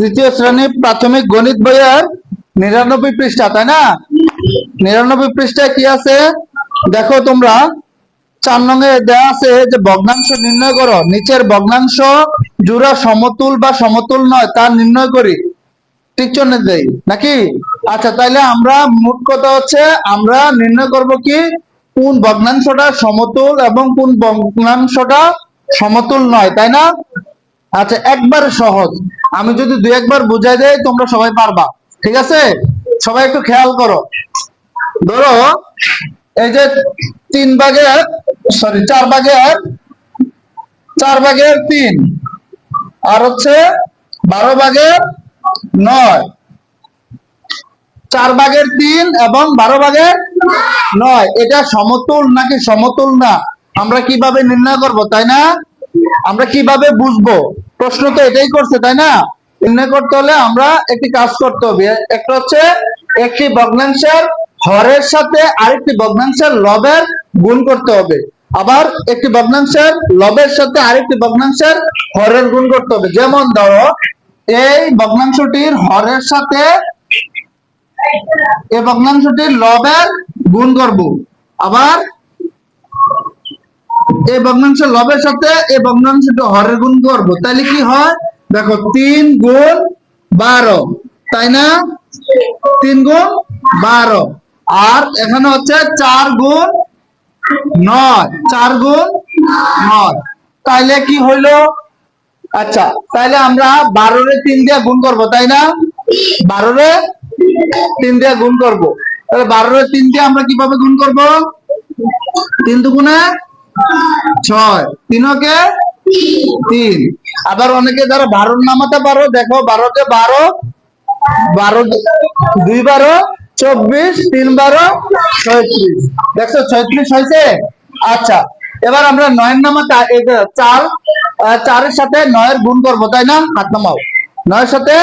তৃতীয় শ্রেণি প্রাথমিক গণিত বইয়ের নিরানব্বই পৃষ্ঠা, তাই না? নিরানব্বই পৃষ্ঠায় কি আছে? দেখো তোমরা, চার নঙে দেওয়া আছে যে ভগ্নাংশ নির্ণয় করো। নিচের ভগ্নাংশ জোড়া সমতুল বা সমতুল নয়, তা নির্ণয় করি। টিকচনে দেই, নাকি? আচ্ছা তাইলে আমরা মোট কথা হচ্ছে, আমরা নির্ণয় করব কি? কোন ভগ্নাংশটা সমতুল এবং কোন ভগ্নাংশটা সমতুল নয়, তাই না? আচ্ছা একবার সহজ। আমি যদি দুই একবার বুঝাই দেই, তোমরা সবাই পারবা। ঠিক আছে? সবাই একটু খেয়াল করো। ধরো, এই যে তিন ভাগের সরি চার ভাগের চার ভাগের তিন, আর হচ্ছে বারো ভাগের নয়। চার ভাগের তিন এবং বারো ভাগের নয়। এটা সমতুল নাকি সমতুল না? আমরা কীভাবে নির্ণয় করব, তাই না? আমরা কীভাবে বুঝব? প্রশ্ন তো এটাই করছে, তাই না? নির্ণয় করতে হলে আমরা একটি কাজ করতে হবে। একটা হচ্ছে একটি ভগ্নাংশের হরের সাথে আরেকটি ভগ্নাংশের লবের গুণ করতে হবে। আবার একটি ভগ্নাংশের লবের সাথে আরেকটি ভগ্নাংশের হরের গুণ করতে হবে। যেমন ধরো, এই ভগ্নাংশটির হরের সাথে এই ভগ্নাংশটির লবের গুণ করব। আবার এই ভগ্নাংশ লবের সাথে এই ভগ্নাংশটি হরের গুণ করব তাহলে কি হয়? দেখো, তিন গুণ বারো, তাই না? তিন গুণ বারো। আর এখানে হচ্ছে চার গুণ নয়, চার গুণ নয়। তাইলে কি হইল? আচ্ছা তাইলে আমরা বারোরে তিন দিয়ে গুণ করব, তাই না? বারোরে তিন দিয়ে গুণ করব। তাহলে বারোরে তিন দিয়ে আমরা কীভাবে গুণ করব? তিন দুগুণে ছয়। তিনকে? তিন। আবার অনেকে যারা বারোর নামাতে পারো, দেখো, বারোকে বারো বারো দুই বারো, চব্বিশ, তিন বারো, ছয়ত্রিশ। দেখছ, ছয়ত্রিশ হয়েছে? আচ্ছা এবার আমরা নয়ের নামাতে চার চারের সাথে নয়ের গুণ করব, তাই না? হাত নামাও। নয়ের সাথে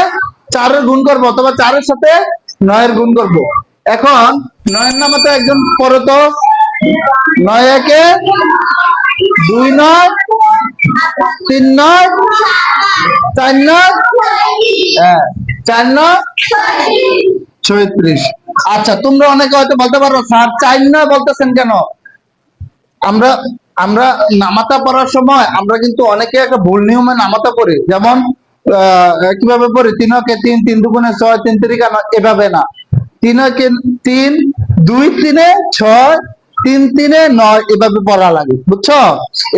চারের গুণ করব, অথবা চারের সাথে নয়ের গুণ করব। এখন, নয়ের নামাতে একজন পড়ো তো নয় একে দুই নয় তিন নয় চার নয় হ্যাঁ চার নয় ছয়ত্রিশ। আচ্ছা তোমরা অনেকে হয়তো বলতে পারো, স্যার, চার নয় বলতেছেন কেন? আমরা আমরা নামাতা পড়ার সময় আমরা কিন্তু অনেকে একটা ভুল নিয়মে নামাতা পড়ি। যেমন কীভাবে পড়ি? তিনকে তিন তিন দুগুণে ছয়, তিন তিরিকা এভাবে না। তিনকে তিন, দুই তিনে ছয় তিন, তিনে নয়, এভাবে পড়া লাগে, বুঝছ?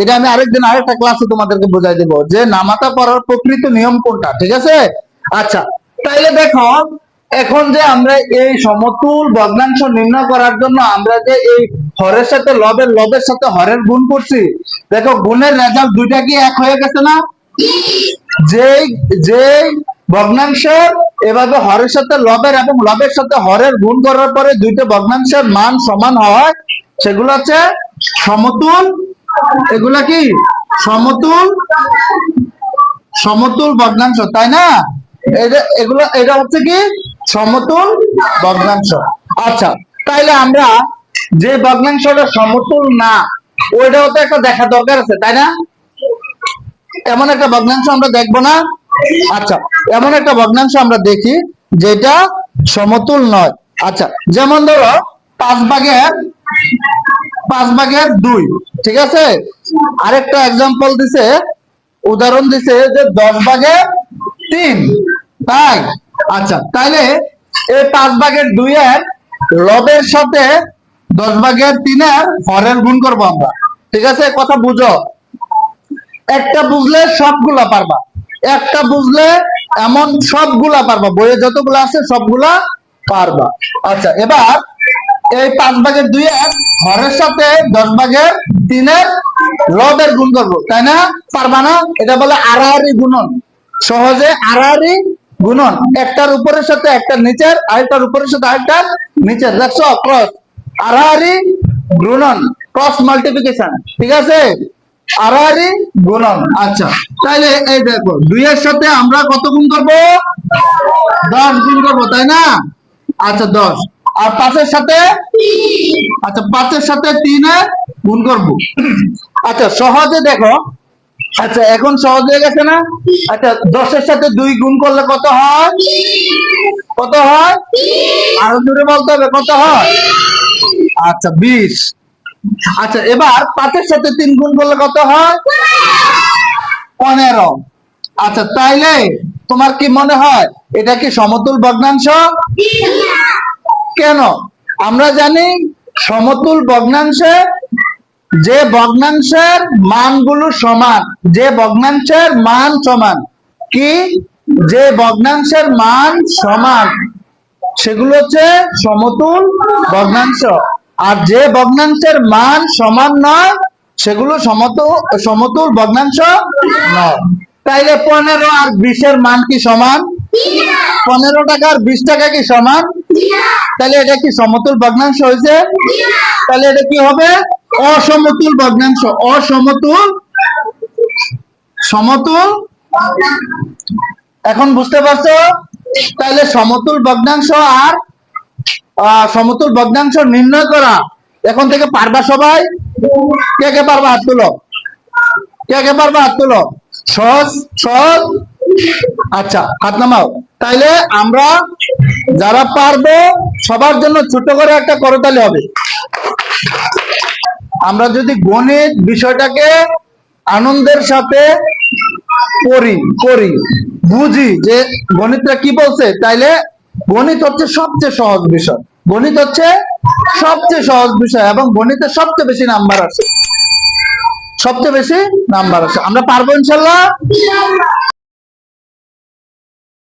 এটা আমি আরেকদিন আরেকটা ক্লাসে তোমাদেরকে বোঝাই দেবো যে নামাতা পড়ার প্রকৃত নিয়ম কোনটা, ঠিক আছে? আচ্ছা তাইলে দেখো, এখন যে আমরা এই সমতুল ভগ্নাংশ নির্ণয় করার জন্য আমরা যে এই হরের সাথে লবের লবের সাথে হরের গুণ করছি, দেখো গুণের রেজাল্ট দুইটা কি এক হয়ে গেছে না? যেই যেই ভগ্নাংশের এভাবে হরের সাথে লবের এবং লবের সাথে হরের গুণ করার পরে দুইটা ভগ্নাংশের মান সমান হয় সেগুলো হচ্ছে সমতুল, এগুলা কি? সমতুল সমতুল ভগ্নাংশ, তাই না? এটা, এগুলো, এটা হচ্ছে কি? সমতুল ভগ্নাংশ। আচ্ছা তাইলে আমরা যে ভগ্নাংশটা সমতুল না, ওইটাও তো একটা দেখা দরকার আছে, তাই না? এমন একটা ভগ্নাংশ আমরা দেখব না। আচ্ছা এমন একটা ভগ্নাংশ আমরা দেখি যেটা সমতুল নয়। আচ্ছা যেমন ধরো, পাঁচ ভাগের পাঁচ ভাগের দুই, ঠিক আছে? আরেকটা এক্সাম্পল দিছে, উদাহরণ দিছে যে দশ ভাগের তিন, তাই? আচ্ছা তাইলে এই পাঁচ ভাগের দুইয়ের লবের সাথে দশ ভাগের তিনের হরের গুণ করব আমরা, ঠিক আছে? কথা বুঝো। একটা বুঝলে সবগুলা পারবা। একটা বুঝলে এমন সবগুলা পারবা, বইয়ে যতগুলো আছে সবগুলা পারবা। আচ্ছা এবার এই পাঁচ ভাগের দুই এক হরের সাথে দশ ভাগের তিনের লবের গুণ করব, তাই না? পারবা না? এটা বলে আড়াআড়ি গুণন। সহজে আড়াআড়ি গুণন। একটার উপরের সাথে একটা নিচের, আরেকটার উপরের সাথে আরেকটার নিচের। দেখছ? ক্রস আড়াআড়ি গুণন। ক্রস মাল্টিপ্লিকেশন ঠিক আছে? আড়াআড়ি গুণন। আচ্ছা তাহলে এই দেখো, দুইয়ের সাথে আমরা কত গুণ করব? দশ গুণ করব, তাই না? আচ্ছা দশ। আর পাঁচের সাথে? আচ্ছা পাঁচের সাথে তিনে গুণ করব। আচ্ছা সহজে দেখো। আচ্ছা এখন সহজ হয়ে গেছে না? আচ্ছা দশের সাথে দুই গুণ করলে কত হয়? কত হয়? আরও জোরে বলতে হবে, কত হয়? আচ্ছা বিশ। আচ্ছা এবার পাঁচের সাথে তিন গুণ করলে কত হয়? পনেরো। আচ্ছা তাইলে তোমার কি মনে হয়? এটা কি সমতুল ভগ্নাংশ? কেন? আমরা জানি সমতুল ভগ্নাংশে যে ভগ্নাংশের মানগুলো সমান, যে ভগ্নাংশের মান সমান। কি? যে ভগ্নাংশের মান সমান, সেগুলো হচ্ছে সমতুল ভগ্নাংশ। আর যে ভগ্নাংশের মান সমান নয়, সেগুলো সমতুল সমতুল ভগ্নাংশ নয়। তাইলে পনেরো আর বিশের মান কি সমান? পনেরো টাকা আর বিশ টাকা কি সমান? তাহলে এটা কি সমতুল ভগ্নাংশ হয়েছে? তাহলে এটা কি হবে? অসমতুল ভগ্নাংশ। অসমতুল? সমতুল? এখন বুঝতে পারছ? তাহলে সমতুল ভগ্নাংশ আর সমতুল ভগ্নাংশ নির্ণয় করা। এখন থেকে পারবা সবাই? কে কে পারবা? হাত তুলো। কে কে পারবা? হাত তুলো। সহজ? সহজ? আচ্ছা হাত নামাও। তাইলে আমরা যারা পারব, সবার জন্য ছোট করে একটা করতালি হবে। আমরা যদি গণিত বিষয়টাকে আনন্দের সাথে পড়ি পড়ি বুঝি যে গণিতটা কি বলছে, তাইলে গণিত হচ্ছে সবচেয়ে সহজ বিষয়। গণিত হচ্ছে সবচেয়ে সহজ বিষয় এবং গণিতে সবচেয়ে বেশি নাম্বার আছে। সবচেয়ে বেশি নাম্বার আছে। আমরা পারব ইনশাল্লাহ?